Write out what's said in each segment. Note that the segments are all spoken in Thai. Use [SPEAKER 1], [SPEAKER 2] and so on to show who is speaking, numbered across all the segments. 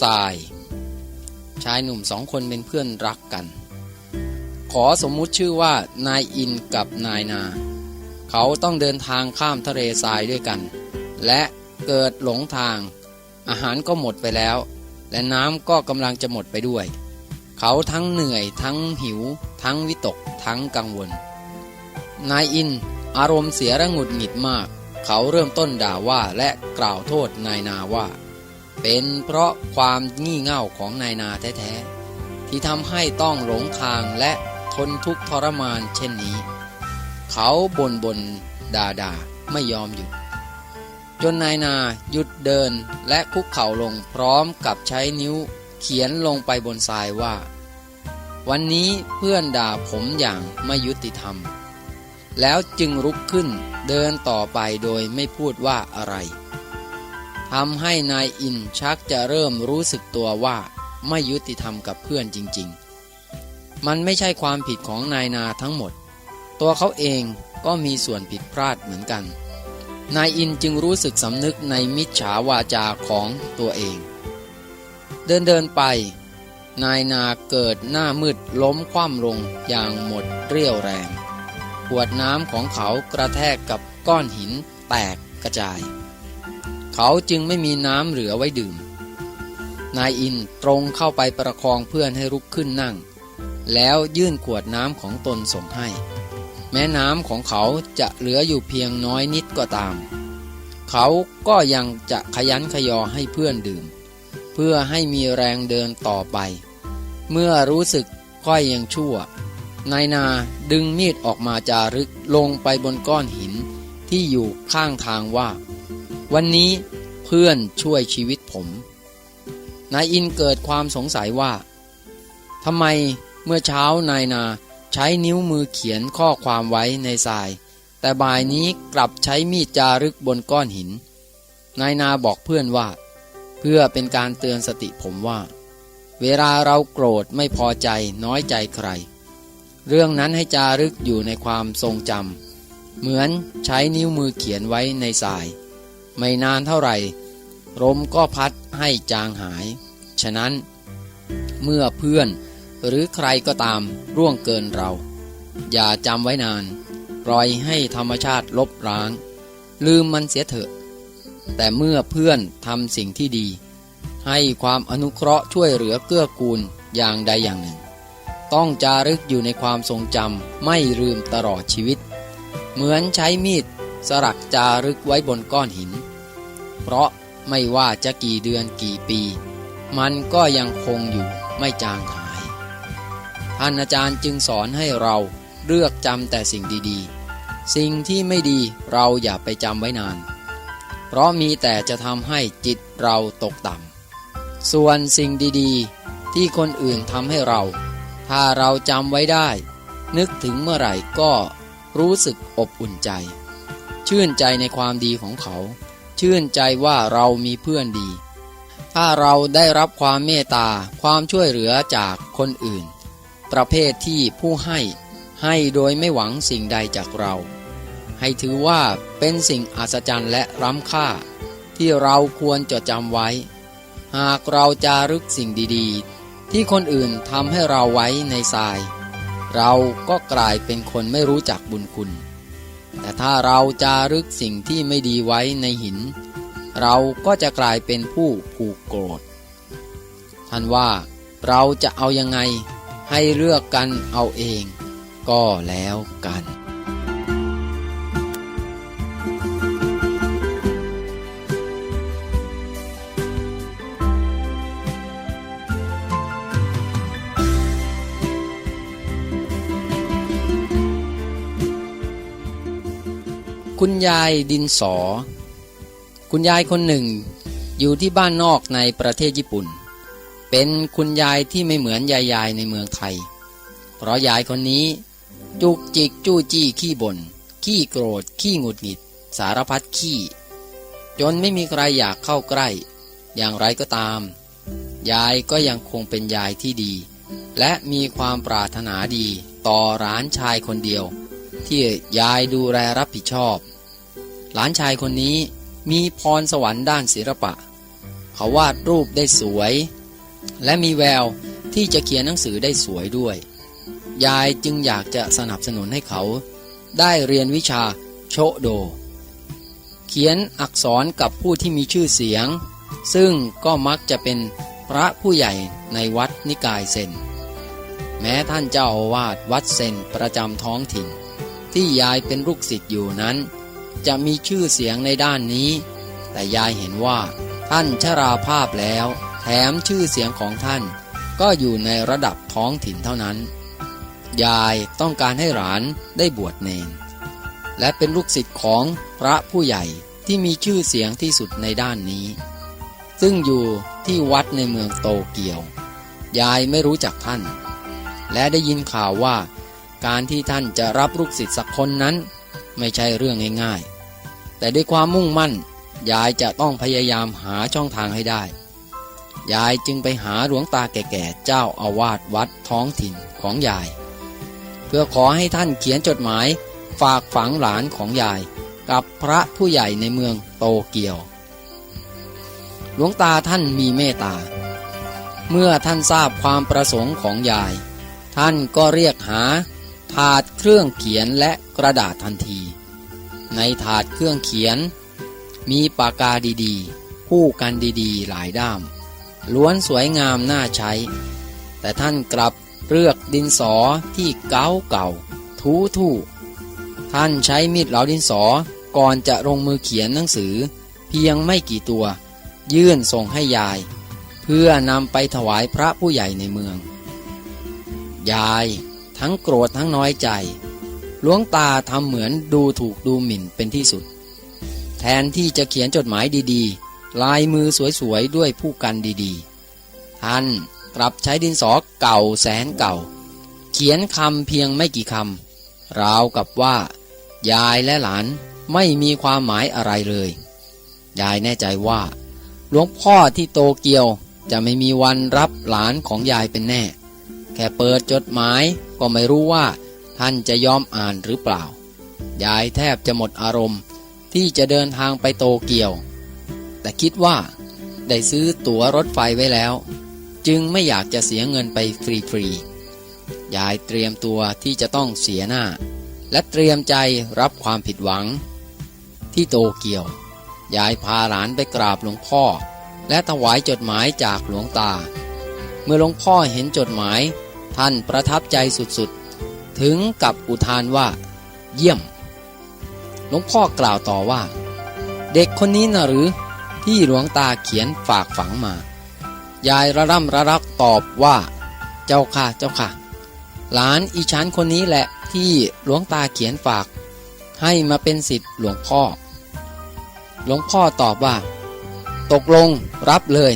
[SPEAKER 1] ทราย ชายหนุ่มสองคนเป็นเพื่อนรักกัน ขอสมมุติชื่อว่านายอินกับนายนา เขาต้องเดินทางข้ามทะเลทรายด้วยกัน และเกิดหลงทาง อาหารก็หมดไปแล้ว และน้ำก็กำลังจะหมดไปด้วย เขาทั้งเหนื่อยทั้งหิว ทั้งวิตก ทั้งกังวล นายอินอารมณ์เสียระหงุดหงิดมาก เขาเริ่มต้นด่าว่าและกล่าวโทษนายนาว่า เป็นเพราะความงี่เง่าของนายนาแท้ๆที่ทำให้ต้องหลงทางและทนทุกข์ทรมานเช่นนี้ เขาบ่นบนด่าด่าไม่ยอมหยุด จนนายนาหยุดเดินและคุกเข่าลงพร้อมกับใช้นิ้วเขียนลงไปบนทรายว่า วันนี้เพื่อนด่าผมอย่างไม่ยุติธรรม แล้วจึงลุกขึ้นเดินต่อไปโดยไม่พูดว่าอะไร ทำให้นายอินชักจะเริ่มรู้สึกตัวว่าไม่ยุติธรรมกับเพื่อนจริง ๆ มันไม่ใช่ความผิดของนายนาทั้งหมด ตัวเขาเองก็มีส่วนผิดพลาดเหมือนกัน นายอินจึงรู้สึกสำนึกในมิจฉาวาจาของตัวเอง เดินเดินไป นายนาเกิดหน้ามืดล้มคว่ำลงอย่างหมดเรี่ยวแรง ขวดน้ำของเขากระแทกกับก้อนหินแตกกระจาย เขาจึงไม่มีน้ำเหลือไว้ดื่ม นายอินตรงเข้าไปประคองเพื่อนให้ลุกขึ้นนั่ง แล้วยื่นขวดน้ำของตนส่งให้ แม้น้ำของเขาจะเหลืออยู่เพียงน้อยนิดก็ตาม เขาก็ยังจะขยันขยอให้เพื่อนดื่ม เพื่อให้มีแรงเดินต่อไป เมื่อรู้สึกค่อยยังชั่วนายนาดึงมีดออกมาจารึกลงไปบนก้อนหินที่อยู่ข้างทางว่า วันนี้เพื่อนช่วยชีวิตผม นายอินเกิดความสงสัยว่าทำไมเมื่อเช้านายนาใช้นิ้วมือเขียนข้อความไว้ในทราย แต่บ่ายนี้กลับใช้มีดจารึกบนก้อนหิน นายนาบอกเพื่อนว่า เพื่อเป็นการเตือนสติผมว่า เวลาเราโกรธไม่พอใจน้อยใจใคร เรื่องนั้นให้จารึกอยู่ในความทรงจำเหมือนใช้นิ้วมือเขียนไว้ในทราย ไม่นานเท่าไหร่ลมก็พัดให้จางหาย ฉะนั้น เมื่อเพื่อนหรือใครก็ตามร่วงเกินเรา อย่าจำไว้นาน ปล่อยให้ธรรมชาติลบล้าง ลืมมันเสียเถอะ แต่เมื่อเพื่อนทำสิ่งที่ดี ให้ความอนุเคราะห์ช่วยเหลือเกื้อกูลอย่างใดอย่างหนึ่ง ต้องจารึกอยู่ในความทรงจำไม่ลืมตลอดชีวิต เหมือนใช้มีดสลักจารึกไว้บนก้อนหิน เพราะไม่ว่าจะกี่เดือนกี่ปี มันก็ยังคงอยู่ไม่จางหาย ท่านอาจารย์จึงสอนให้เราเลือกจำแต่สิ่งดีๆ สิ่งที่ไม่ดีเราอย่าไปจำไว้นาน เพราะมีแต่จะทำให้จิตเราตกต่ำ ส่วนสิ่งดีๆ ที่คนอื่นทำให้เรา ถ้าเราจำไว้ได้ นึกถึงเมื่อไหร่ก็รู้สึกอบอุ่นใจ ชื่นใจในความดีของเขา ชื่นใจว่าเรามีเพื่อนดี ถ้าเราได้รับความเมตตาความช่วยเหลือจากคนอื่น ประเภทที่ผู้ให้ให้โดยไม่หวังสิ่งใดจากเรา ให้ถือว่าเป็นสิ่งอัศจรรย์และล้ำค่า ที่เราควรจดจำไว้ หากเราจารึกสิ่งดีๆ ที่คนอื่นทำให้เราไว้ในทราย เราก็กลายเป็นคนไม่รู้จักบุญคุณ แต่ถ้าเราจารึกสิ่งที่ไม่ดีไว้ในหิน เราก็จะกลายเป็นผู้ผูกโกรธ ท่านว่าเราจะเอายังไงให้เลือกกันเอาเอง ก็แล้วกัน คุณยายดินสอ คุณยายคนหนึ่ง อยู่ที่บ้านนอกในประเทศญี่ปุ่น เป็นคุณยายที่ไม่เหมือนยายยายในเมืองไทย เพราะยายคนนี้ จุกจิกจู้จี้ขี้บน่นขี้โกรธ ขี้หงุดหงิด สารพัดขี้ จนไม่มีใครอยากเข้าใกล้ อย่างไรก็ตาม ยายก็ยังคงเป็นยายที่ดี และมีความปรารถนาดีต่อหลานชายคนเดียวที่ยายดูแลรับผิดชอบ หลานชายคนนี้มีพรสวรรค์ด้านศิลปะ เขาวาดรูปได้สวย และมีแววที่จะเขียนหนังสือได้สวยด้วย ยายจึงอยากจะสนับสนุนให้เขา ได้เรียนวิชาโชโด เขียนอักษรกับผู้ที่มีชื่อเสียง ซึ่งก็มักจะเป็นพระผู้ใหญ่ในวัดนิกายเซนแม้ท่านเจ้าอาวาสวัดเซนประจำท้องถิ่น ที่ยายเป็นลูกศิษย์อยู่นั้น จะมีชื่อเสียงในด้านนี้ แต่ยายเห็นว่า ท่านชราภาพแล้ว แถมชื่อเสียงของท่าน ก็อยู่ในระดับท้องถิ่นเท่านั้น ยายต้องการให้หลานได้บวชเนนและเป็นลูกศิษย์ของพระผู้ใหญ่ที่มีชื่อเสียงที่สุดในด้านนี้ ซึ่งอยู่ที่วัดในเมืองโตเกียว ยายไม่รู้จักท่าน และได้ยินข่าวว่า การที่ท่านจะรับลูกศิษย์สักคนนั้น ไม่ใช่เรื่องง่ายๆ แต่ด้วยความมุ่งมั่น ยายจะต้องพยายามหาช่องทางให้ได้ ยายจึงไปหาหลวงตาแก่ๆ เจ้าอาวาสวัดท้องถิ่นของยาย เพื่อขอให้ท่านเขียนจดหมายฝากฝังหลานของยาย กับพระผู้ใหญ่ในเมืองโตเกียว หลวงตาท่านมีเมตตา เมื่อท่านทราบความประสงค์ของยาย ท่านก็เรียกหาถาดเครื่องเขียนและกระดาษทันที ในถาดเครื่องเขียน มีปากกาดีๆ คู่กันดีๆ หลายด้าม ล้วนสวยงามน่าใช้ แต่ท่านกลับเลือกดินสอที่เก่าเก่า ทูทู่ท่านใช้มีดเหลาดินสอก่อนจะลงมือเขียนหนังสือ เพียงไม่กี่ตัว ยื่นส่งให้ยาย เพื่อนำไปถวายพระผู้ใหญ่ในเมือง ยายทั้งโกรธทั้งน้อยใจ หลวงตาทำเหมือนดูถูกดูหมิ่นเป็นที่สุด แทนที่จะเขียนจดหมายดีๆ ลายมือสวยๆ ด้วยผู้กันดีๆ ท่านกลับใช้ดินสอเก่าแสนเก่า เขียนคำเพียงไม่กี่คำราวกับว่า ยายและหลานไม่มีความหมายอะไรเลย ยายแน่ใจว่าหลวงพ่อที่โตเกียวจะไม่มีวันรับหลานของยายเป็นแน่ แค่เปิดจดหมายก็ไม่รู้ว่า ท่านจะยอมอ่านหรือเปล่ายายแทบจะหมดอารมณ์ที่จะเดินทางไปโตเกียว แต่คิดว่าได้ซื้อตั๋วรถไฟไว้แล้ว จึงไม่อยากจะเสียเงินไปฟรีๆยายเตรียมตัวที่จะต้องเสียหน้า และเตรียมใจรับความผิดหวัง ที่โตเกียวยายพาหลานไปกราบหลวงพ่อ และถวายจดหมายจากหลวงตา เมื่อหลวงพ่อเห็นจดหมาย ท่านประทับใจสุดๆ ถึงกับอุทานว่า เยี่ยม หลวงพ่อกล่าวต่อว่า เด็กคนนี้นะหรือที่หลวงตาเขียนฝากฝังมา ยายระร่ำระรักตอบว่า เจ้าค่ะเจ้าค่ะ หลานอีฉันคนนี้แหละที่หลวงตาเขียนฝาก ให้มาเป็นสิทธิ์หลวงพ่อ หลวงพ่อตอบว่า ตกลงรับเลย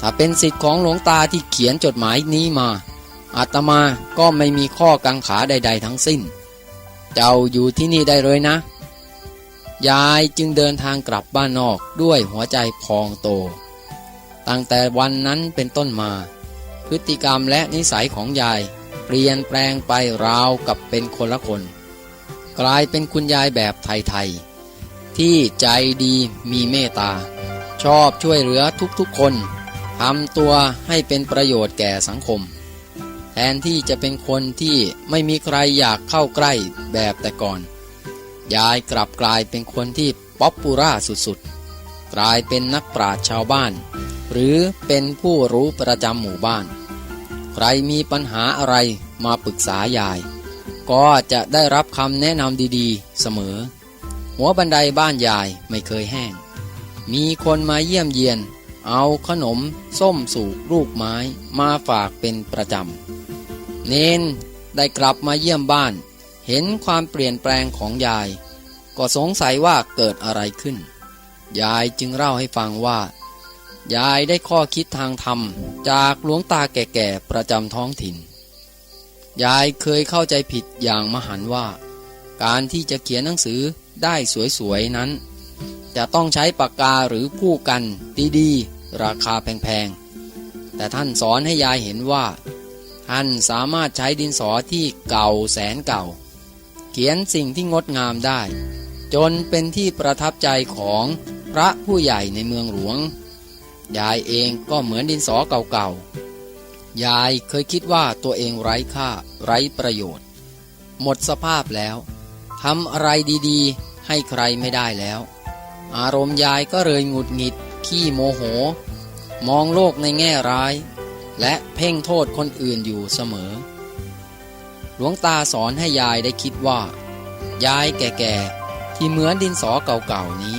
[SPEAKER 1] ถ้าเป็นสิทธิ์ของหลวงตาที่เขียนจดหมายนี้มา อาตมาก็ไม่มีข้อกังขาใด ๆ ทั้งสิ้น เจ้าอยู่ที่นี่ได้เลยนะ ยายจึงเดินทางกลับบ้านนอกด้วยหัวใจพองโต ตั้งแต่วันนั้นเป็นต้นมา พฤติกรรมและนิสัยของยายเปลี่ยนแปลงไปราวกับเป็นคนละคน กลายเป็นคุณยายแบบไทย ๆ ที่ใจดีมีเมตตา ชอบช่วยเหลือทุกๆคนทำตัวให้เป็นประโยชน์แก่สังคม ทนที่จะเป็นคนที่ไม่มีใครอยากเข้าใกล้แบบแต่ก่อน ยายกลับกลายเป็นคนที่ป๊อปปูล่าสุดๆ กลายเป็นนักปราชญ์ชาวบ้าน หรือเป็นผู้รู้ประจำหมู่บ้าน ใครมีปัญหาอะไรมาปรึกษายาย ก็จะได้รับคำแนะนำดีๆ เสมอ หัวบันไดบ้านยายไม่เคยแห้ง มีคนมาเยี่ยมเยียนเอาขนม ส้มสูกลูกไม้มาฝากเป็นประจำ เนนได้กลับมาเยี่ยมบ้าน เห็นความเปลี่ยนแปลงของยาย ก็สงสัยว่าเกิดอะไรขึ้น ยายจึงเล่าให้ฟังว่า ยายได้ข้อคิดทางธรรม จากหลวงตาแก่ๆประจำท้องถิ่น ยายเคยเข้าใจผิดอย่างมหันว่า การที่จะเขียนหนังสือได้สวยๆนั้น จะต้องใช้ปากกาหรือผู้กันดีๆราคาแพงๆแต่ท่านสอนให้ยายเห็นว่า ท่านสามารถใช้ดินสอที่เก่าแสนเก่า เขียนสิ่งที่งดงามได้ จนเป็นที่ประทับใจของพระผู้ใหญ่ในเมืองหลวง ยายเองก็เหมือนดินสอเก่าๆ ยายเคยคิดว่าตัวเองไร้ค่าไร้ประโยชน์ หมดสภาพแล้วทำอะไรดีๆ ให้ใครไม่ได้แล้ว อารมณ์ยายก็เลยหงุดหงิดขี้โมโห มองโลกในแง่ร้าย และเพ่งโทษคนอื่นอยู่เสมอ หลวงตาสอนให้ยายได้คิดว่า ยายแก่ๆ ที่เหมือนดินสอเก่าๆนี้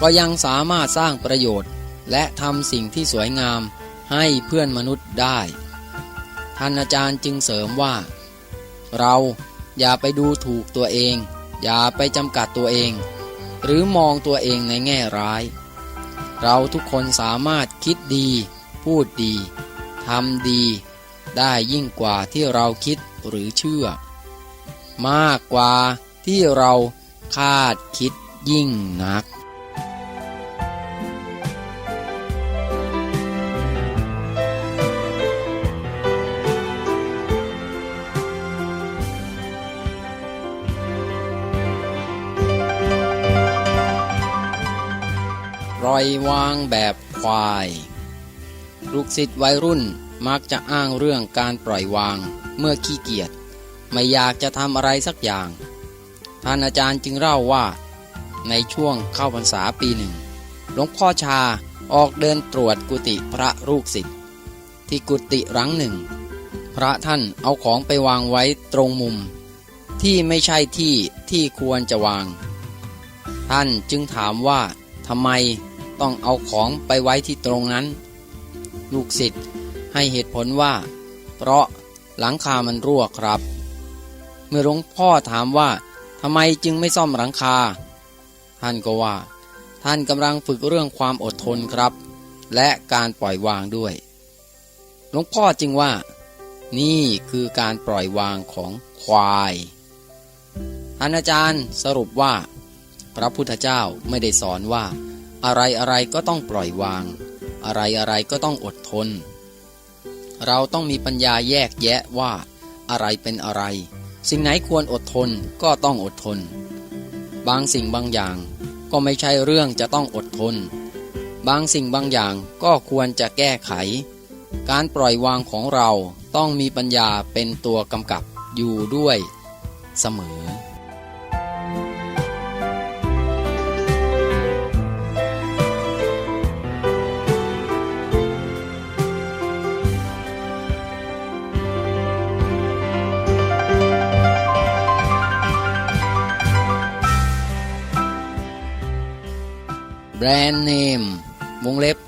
[SPEAKER 1] ก็ยังสามารถสร้างประโยชน์ และทำสิ่งที่สวยงามให้เพื่อนมนุษย์ได้ ท่านอาจารย์จึงเสริมว่า เราอย่าไปดูถูกตัวเอง อย่าไปจำกัดตัวเอง หรือมองตัวเองในแง่ร้าย เราทุกคนสามารถคิดดี พูดดี ทำดี ได้ยิ่งกว่าที่เราคิดหรือเชื่อ มากกว่าที่เราคาดคิดยิ่งนัก ปล่อยวางแบบควาย ลูกศิษย์วัยรุ่นมักจะอ้างเรื่องการปล่อยวาง เมื่อขี้เกียจไม่อยากจะทำอะไรสักอย่าง ท่านอาจารย์จึงเล่าว่า ในช่วงเข้าพรรษาปีหนึ่งหลวงพ่อชาออกเดินตรวจกุฏิพระลูกศิษย์ที่กุฏิหลังหนึ่ง พระท่านเอาของไปวางไว้ตรงมุม ที่ไม่ใช่ที่ที่ควรจะวาง ท่านจึงถามว่าทำไมต้องเอาของไปไว้ที่ตรงนั้น ลูกศิษย์ให้เหตุผลว่า เพราะหลังคามันรั่วครับ เมื่อหลวงพ่อถามว่าทำไมจึงไม่ซ่อมหลังคา ท่านก็ว่า ท่านกำลังฝึกเรื่องความอดทนครับ และการปล่อยวางด้วย หลวงพ่อจึงว่า นี่คือการปล่อยวางของควายท่านอาจารย์สรุปว่า พระพุทธเจ้าไม่ได้สอนว่า อะไรอะไรก็ต้องปล่อยวาง อะไรอะไรก็ต้องอดทน เราต้องมีปัญญาแยกแยะว่า อะไรเป็นอะไร สิ่งไหนควรอดทนก็ต้องอดทน บางสิ่งบางอย่างก็ไม่ใช่เรื่องจะต้องอดทน บางสิ่งบางอย่างก็ควรจะแก้ไข การปล่อยวางของเราต้องมีปัญญาเป็นตัวกำกับอยู่ด้วย เสมอ แบรนด์เนม วงเล็บ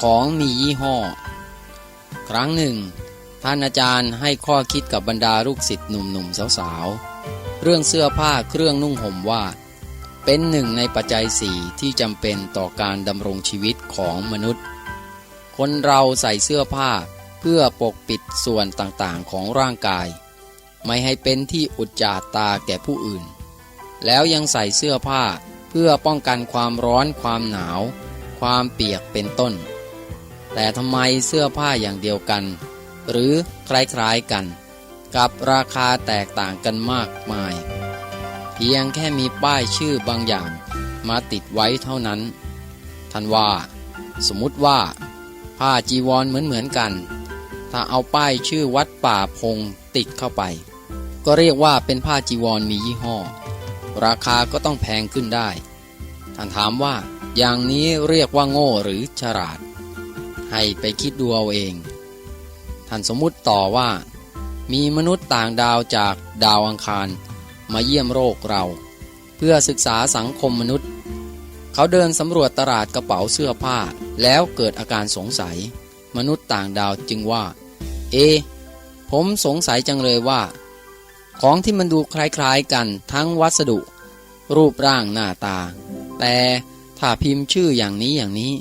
[SPEAKER 1] ของมียี่ห้อ ครั้งหนึ่ง ท่านอาจารย์ให้ข้อคิดกับบรรดาลูกศิษย์หนุ่มๆสาวๆ เรื่องเสื้อผ้าเครื่องนุ่งห่มว่า เป็นหนึ่งในปัจจัยสี่ที่จำเป็นต่อการดำรงชีวิตของมนุษย์ คนเราใส่เสื้อผ้าเพื่อปกปิดส่วนต่างๆของร่างกาย ไม่ให้เป็นที่อุจจาตาแก่ผู้อื่น แล้วยังใส่เสื้อผ้า เพื่อป้องกันความร้อนความหนาว ความเปียกเป็นต้น แต่ทำไมเสื้อผ้าอย่างเดียวกัน หรือคล้ายๆกัน กับราคาแตกต่างกันมากมาย เพียงแค่มีป้ายชื่อบางอย่างมาติดไว้เท่านั้น ท่านว่า สมมุติว่า ผ้าจีวรเหมือนเหมือนๆกัน ถ้าเอาป้ายชื่อวัดป่าพงติดเข้าไป ก็เรียกว่าเป็นผ้าจีวรมียี่ห้อ ราคาก็ต้องแพงขึ้นได้ ท่านถามว่า อย่างนี้เรียกว่าโง่หรือฉลาด ให้ไปคิดดูเอาเอง ท่านสมมุติต่อว่า มีมนุษย์ต่างดาวจากดาวอังคารมาเยี่ยมโลกเรา เพื่อศึกษาสังคมมนุษย์ เขาเดินสำรวจตลาดกระเป๋าเสื้อผ้าแล้วเกิดอาการสงสัย มนุษย์ต่างดาวจึงว่า เอ ผมสงสัยจังเลยว่า ของที่มันดูคล้ายๆกันทั้งวัสดุ รูปร่างหน้าตา แต่ถ้าพิมพ์ชื่ออย่างนี้อย่างนี้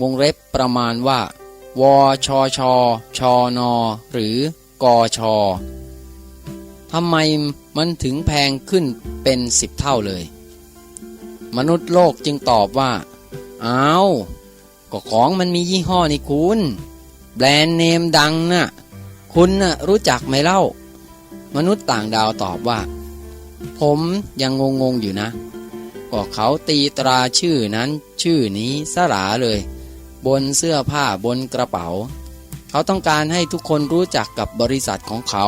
[SPEAKER 1] วงเล็บประมาณว่า วชชชน หรือกชทำไมมันถึงแพงขึ้นเป็นสิบเท่าเลย มนุษย์โลกจึงตอบว่า อ้าว ก็ของมันมียี่ห้อนี่คุณ แบรนด์เนมดังนะ่ะ คุณน่ะรู้จักไหมเล่า มนุษย์ต่างดาวตอบว่า ผมยังงงๆอยู่นะก็เขาตีตราชื่อนั้นชื่อนี้สลาเลย บนเสื้อผ้าบนกระเป๋า เขาต้องการให้ทุกคนรู้จักกับบริษัทของเขา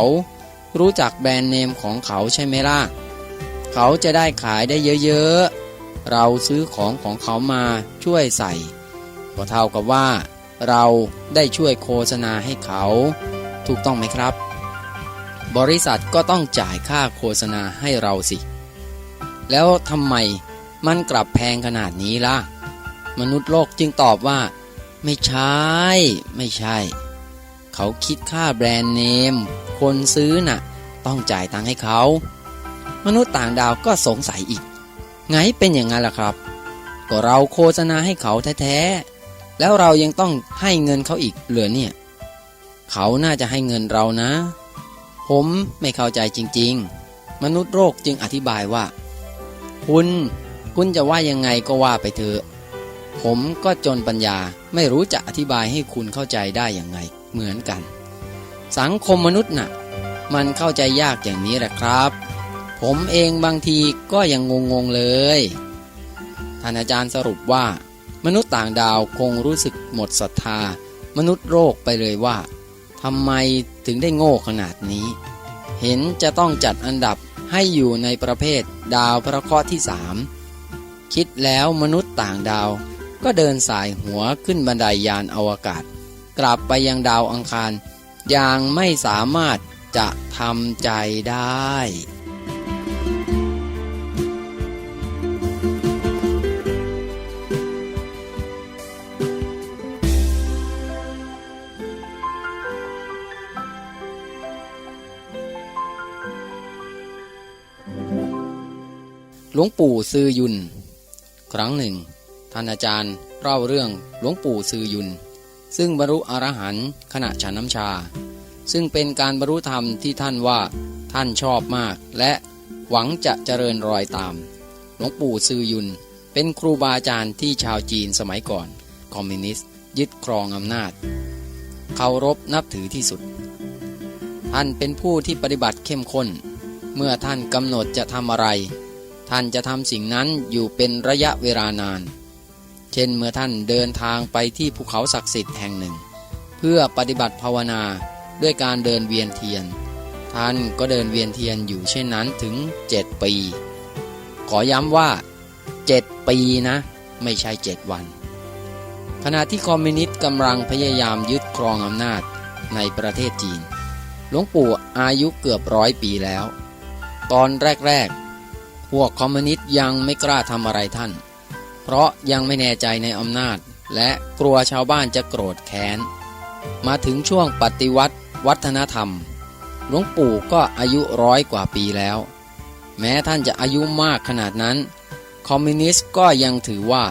[SPEAKER 1] รู้จักแบรนด์เนมของเขาใช่ไหมล่ะ เขาจะได้ขายได้เยอะๆ เราซื้อของของเขามาช่วยใส่ก็เท่ากับว่า เราได้ช่วยโฆษณาให้เขา ถูกต้องไหมครับ บริษัทก็ต้องจ่ายค่าโฆษณาให้เราสิ แล้วทำไมมันกลับแพงขนาดนี้ล่ะ มนุษย์โลกจึงตอบว่า ไม่ใช่ ไม่ใช่ เขาคิดค่าแบรนด์เนม คนซื้อน่ะ ต้องจ่ายตังค์ให้เขา มนุษย์ต่างดาวก็สงสัยอีก ไงเป็นอย่างนั้นล่ะครับ ก็เราโฆษณาให้เขาแท้ๆ แล้วเรายังต้องให้เงินเขาอีกเหลือเนี่ย เขาน่าจะให้เงินเรานะ ผมไม่เข้าใจจริง ๆ มนุษย์โลกจึงอธิบายว่า คุณ คุณจะว่ายังไงก็ว่าไปเถอะ ผมก็จนปัญญาไม่รู้จะอธิบายให้คุณเข้าใจได้อย่างไงเหมือนกัน สังคมมนุษย์น่ะ มันเข้าใจยากอย่างนี้แหละครับ ผมเองบางทีก็ยังงงๆเลยท่านอาจารย์สรุปว่า มนุษย์ต่างดาวคงรู้สึกหมดศรัทธา มนุษย์โลกไปเลยว่า ทำไมถึงได้โง่ขนาดนี้ เห็นจะต้องจัดอันดับให้อยู่ในประเภทดาวพระเคราะห์ที่สามคิดแล้วมนุษย์ต่างดาวก็เดินสายหัวขึ้นบันไดยานอวกาศ กลับไปยังดาวอังคาร อย่างไม่สามารถจะทำใจได้ หลวงปู่ซือยุน ครั้งหนึ่ง ท่านอาจารย์เล่าเรื่องหลวงปู่ซือยุน ซึ่งบรรลุอรหันต์ขณะฉันน้ำชา ซึ่งเป็นการบรรลุธรรมที่ท่านว่าท่านชอบมาก และหวังจะเจริญรอยตาม หลวงปู่ซือยุน เป็นครูบาอาจารย์ที่ชาวจีนสมัยก่อน คอมมิวนิสต์ยึดครองอำนาจเคารพนับถือที่สุด ท่านเป็นผู้ที่ปฏิบัติเข้มข้น เมื่อท่านกำหนดจะทำอะไร ท่านจะทำสิ่งนั้นอยู่เป็นระยะเวลานาน เช่นเมื่อท่านเดินทางไปที่ภูเขาศักดิ์สิทธิ์แห่งหนึ่ง เพื่อปฏิบัติภาวนาด้วยการเดินเวียนเทียน ท่านก็เดินเวียนเทียนอยู่เช่นนั้นถึง 7 ปี ขอย้ำว่า 7 ปีนะ ไม่ใช่ 7 วัน ขณะที่คอมมิวนิสต์กำลังพยายามยึดครองอำนาจในประเทศจีน หลวงปู่อายุเกือบร้อยปีแล้ว ตอนแรก ๆ วกคอมมิวนิสต์ยังไม่กล้าทำอะไรท่าน เพราะยังไม่แน่ใจในอำนาจ และกลัวชาวบ้านจะโกรธแค้น มาถึงช่วงปฏิวัติ วัฒนธรรม หลวงปู่ก็อายุร้อยกว่าปีแล้ว แม้ท่านจะอายุมากขนาดนั้น คอมมิวนิสต์ก็ยังถือว่า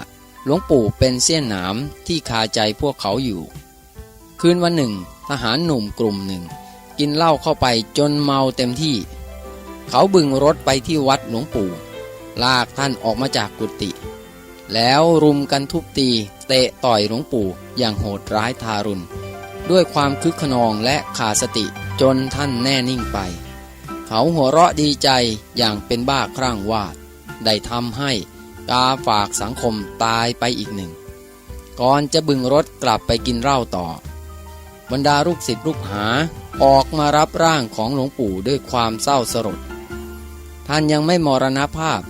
[SPEAKER 1] หลวงปู่เป็นเสี้ยนหนามที่คาใจพวกเขาอยู่ คืนวันหนึ่ง ทหารหนุ่มกลุ่มหนึ่ง กินเหล้าเข้าไปจนเมาเต็มที่ เขาบึงรถไปที่วัดหลวงปู่ ลากท่านออกมาจากกุฏิแล้วรุมกันทุบตี เตะต่อยหลวงปู่อย่างโหดร้ายทารุณ ด้วยความคึกขนองและขาดสติจนท่านแน่นิ่งไป เขาหัวเราะดีใจอย่างเป็นบ้าคลั่งว่าได้ทำให้กาฝากสังคมตายไปอีกหนึ่ง ก่อนจะบึงรถกลับไปกินเหล้าต่อ บรรดาลูกศิษย์ลูกหาออกมารับร่างของหลวงปู่ด้วยความเศร้าสลด ท่านยังไม่มรณภาพ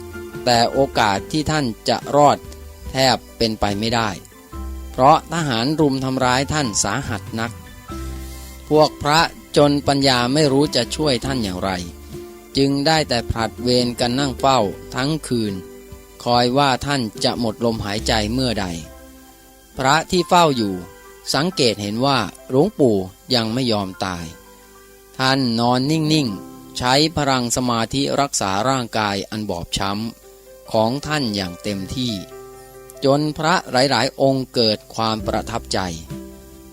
[SPEAKER 1] แต่โอกาสที่ท่านจะรอดแทบเป็นไปไม่ได้ เพราะทหารรุมทำร้ายท่านสาหัสนัก พวกพระจนปัญญาไม่รู้จะช่วยท่านอย่างไร จึงได้แต่ผลัดเวรกันนั่งเฝ้าทั้งคืน คอยว่าท่านจะหมดลมหายใจเมื่อใด พระที่เฝ้าอยู่ สังเกตเห็นว่าหลวงปู่ยังไม่ยอมตาย ท่านนอนนิ่งๆ ใช้พลังสมาธิรักษาร่างกายอันบอบช้ำของท่านอย่างเต็มที่ จนพระหลาย ๆ องค์เกิดความประทับใจ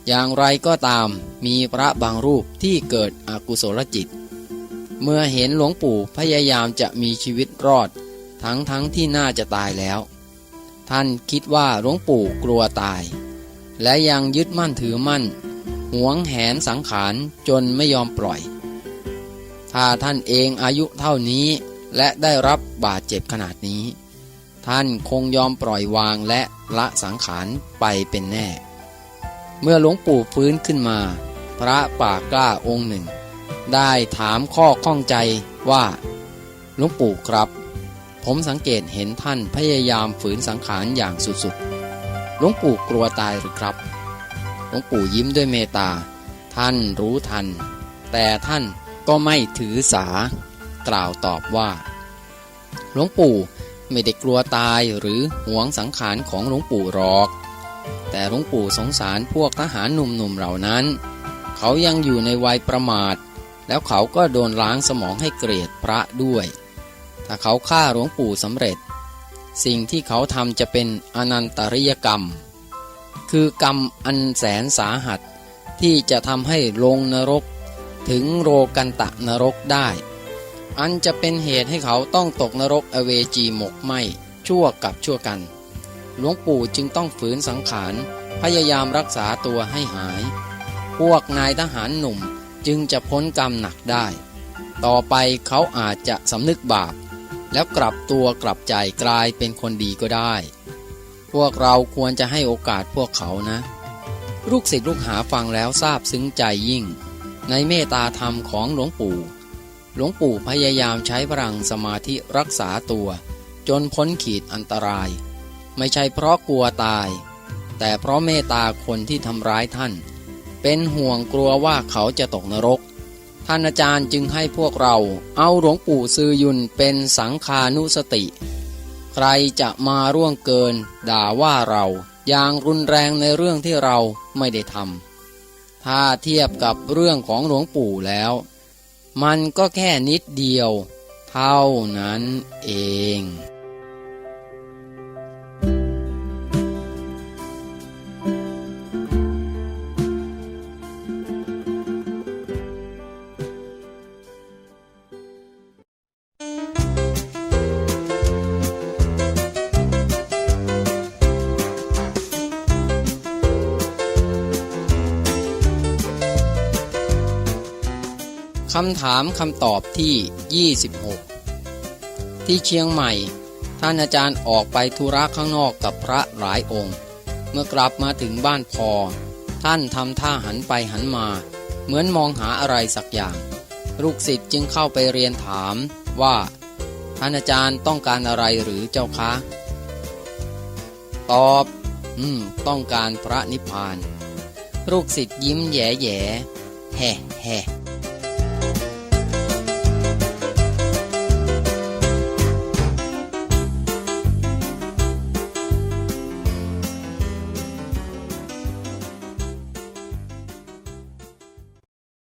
[SPEAKER 1] อย่างไรก็ตามมีพระบางรูปที่เกิดอกุศลจิต เมื่อเห็นหลวงปู่พยายามจะมีชีวิตรอด ทั้งทั้งที่น่าจะตายแล้ว ท่านคิดว่าหลวงปู่กลัวตาย และยังยึดมั่นถือมั่นหวงแหนสังขารจนไม่ยอมปล่อย ถ้าท่านเองอายุเท่านี้ และได้รับบาดเจ็บขนาดนี้ ท่านคงยอมปล่อยวางและละสังขารไปเป็นแน่ เมื่อหลวงปู่ฟื้นขึ้นมา พระป่ากล้าองค์หนึ่ง ได้ถามข้อข้องใจว่าหลวงปู่ครับ ผมสังเกตเห็นท่านพยายามฝืนสังขารอย่างสุดๆหลวงปู่กลัวตายหรือครับหลวงปู่ยิ้มด้วยเมตตา ท่านรู้ทัน แต่ท่าน ก็ไม่ถือสากล่าวตอบว่า หลวงปู่ไม่ได้กลัวตายหรือหวงสังขารของหลวงปู่หรอก แต่หลวงปู่สงสารพวกทหารหนุ่มๆเหล่านั้น เขายังอยู่ในวัยประมาท แล้วเขาก็โดนล้างสมองให้เกลียดพระด้วย ถ้าเขาฆ่าหลวงปู่สำเร็จ สิ่งที่เขาทำจะเป็นอนันตริยกรรม คือกรรมอันแสนสาหัสที่จะทำให้ลงนรก ถึงโรกันตะนรกได้ อันจะเป็นเหตุให้เขาต้องตกนรกอเวจีหมกไหมชั่วกับชั่วกัน หลวงปู่จึงต้องฝืนสังขาร พยายามรักษาตัวให้หาย พวกนายทหารหนุ่มจึงจะพ้นกรรมหนักได้ ต่อไปเขาอาจจะสำนึกบาป แล้วกลับตัวกลับใจกลายเป็นคนดีก็ได้ พวกเราควรจะให้โอกาสพวกเขานะ ลูกศิษย์ลูกหาฟังแล้วซาบซึ้งใจยิ่ง ในเมตตาธรรมของหลวงปู่ หลวงปู่พยายามใช้พลังสมาธิรักษาตัว จนพ้นขีดอันตราย ไม่ใช่เพราะกลัวตาย แต่เพราะเมตตาคนที่ทำร้ายท่าน เป็นห่วงกลัวว่าเขาจะตกนรก ท่านอาจารย์จึงให้พวกเราเอาหลวงปู่ซือยุนเป็นสังคานุสติ ใครจะมาร่วงเกิน ด่าว่าเราอย่างรุนแรงในเรื่องที่เราไม่ได้ทำ ถ้าเทียบกับเรื่องของหลวงปู่แล้ว มันก็แค่นิดเดียว เท่านั้นเองำถามคำตอบที่ 26 ที่เชียงใหม่ ท่านอาจารย์ออกไปธุระข้างนอกกับพระหลายองค์ เมื่อกลับมาถึงบ้านพอ ท่านทำท่าหันไปหันมา เหมือนมองหาอะไรสักอย่าง ลูกศิษย์จึงเข้าไปเรียนถามว่า ท่านอาจารย์ต้องการอะไรหรือเจ้าคะ ตอบ อืม ต้องการพระนิพพาน ลูกศิษย์ยิ้มแย่แย่แฮ่แฮ่